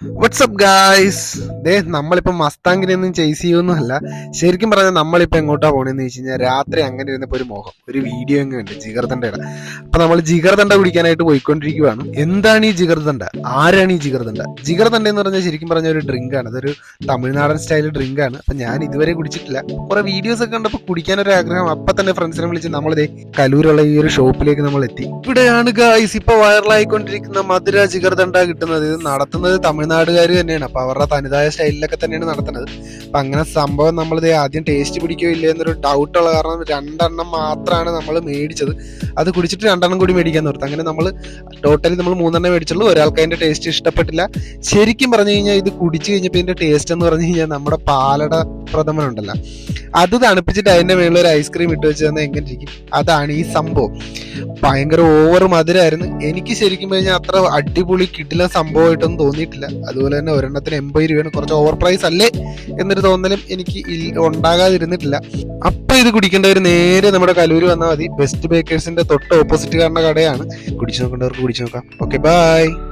WhatsApp guys ദേ നമ്മളിപ്പോ മസ്താങ്കിനൊന്നും chase അല്ല ശരിക്കും പറഞ്ഞാൽ നമ്മളിപ്പോ എങ്ങോട്ടാ പോണെന്ന് വെച്ച് കഴിഞ്ഞാൽ രാത്രി അങ്ങനെ ഇരുന്നപ്പോ ഒരു മോഹം ഒരു വീഡിയോ അങ്ങ് ഉണ്ട് ജിഗർദണ്ടയുടെ അപ്പൊ നമ്മൾ ജിഗർദണ്ട കുടിക്കാനായിട്ട് പോയിക്കൊണ്ടിരിക്കുകയാണ് എന്താണ് ഈ ജിഗർദണ്ട ആരാണ് ഈ ജിഗർദണ്ട ജിഗർദണ്ട എന്ന് പറഞ്ഞാൽ ശരിക്കും പറഞ്ഞ ഒരു ഡ്രിങ്ക് ആണ്. അതൊരു തമിഴ്നാടൻ സ്റ്റൈൽ ഡ്രിങ്ക് ആണ്. അപ്പൊ ഞാൻ ഇതുവരെ കുടിച്ചിട്ടില്ല. കുറെ വീഡിയോസ് ഒക്കെ കണ്ടപ്പോൾ കുടിക്കാൻ ഒരു ആഗ്രഹം. അപ്പൊ തന്നെ ഫ്രണ്ട്സിനെ വിളിച്ച് നമ്മൾ ദേ കലൂരുള്ള ഈ ഒരു ഷോപ്പിലേക്ക് നമ്മൾ എത്തി ഇവിടെയാണ് ഗായ്സ് ഇപ്പൊ വൈറലായിക്കൊണ്ടിരിക്കുന്ന മധുര ജിഗർദണ്ട കിട്ടുന്നത്. ഇത് നടത്തുന്നത് തമിഴ്നാടുകാർ തന്നെയാണ്. അപ്പൊ അവരുടെ തനതായ സ്റ്റൈലിലൊക്കെ തന്നെയാണ് നടത്തുന്നത്. അപ്പൊ അങ്ങനെ സംഭവം നമ്മൾ ഇത് ആദ്യം ടേസ്റ്റ് പിടിക്കുകയോ ഇല്ല എന്നൊരു ഡൗട്ട് ഉള്ള കാരണം രണ്ടെണ്ണം മാത്രമാണ് നമ്മൾ മേടിച്ചത്. അത് കുടിച്ചിട്ട് രണ്ടെണ്ണം കൂടി മേടിക്കാൻ നിർത്തും. അങ്ങനെ നമ്മൾ ടോട്ടലി നമ്മൾ മൂന്നെണ്ണം മേടിച്ചുള്ളൂ. ഒരാൾക്ക് അതിന്റെ ടേസ്റ്റ് ഇഷ്ടപ്പെട്ടില്ല. ശരിക്കും പറഞ്ഞു കഴിഞ്ഞാൽ ഇത് കുടിച്ചു കഴിഞ്ഞപ്പോൾ ഇതിന്റെ ടേസ്റ്റ് എന്ന് പറഞ്ഞു കഴിഞ്ഞാൽ നമ്മുടെ പാലട പ്രഥമൻ ഉണ്ടല്ലോ. അത് തണുപ്പിച്ചിട്ട് അതിന്റെ മേളിൽ ഒരു ഐസ്ക്രീം ഇട്ട് വെച്ച് തന്നെ എങ്ങനെ ഇരിക്കും? അതാണ് ഈ സംഭവം. ഭയങ്കര ഓവർ മധുരമായിരുന്നു എനിക്ക് ശരിക്കും കഴിഞ്ഞാൽ അത്ര അടിപൊളി കിട്ടില്ല സംഭവമായിട്ടൊന്നും തോന്നിയിട്ടില്ല. അതുപോലെ തന്നെ ഒരെണ്ണത്തിന് എൺപത് രൂപയാണ് കുറച്ച് ഓവർ പ്രൈസ് അല്ലേ എന്നൊരു തോന്നലും എനിക്ക് ഉണ്ടാകാതിരുന്നിട്ടില്ല. അപ്പൊ ഇത് കുടിക്കേണ്ടവർ നേരെ നമ്മുടെ കലൂര് വന്നാൽ മതി. ബെസ്റ്റ് ബേക്കേഴ്സിന്റെ തൊട്ട് ഓപ്പോസിറ്റ് കാണുന്ന കടയാണ്. കുടിച്ചു നോക്കേണ്ടവർക്ക് കുടിച്ചു നോക്കാം. Okay bye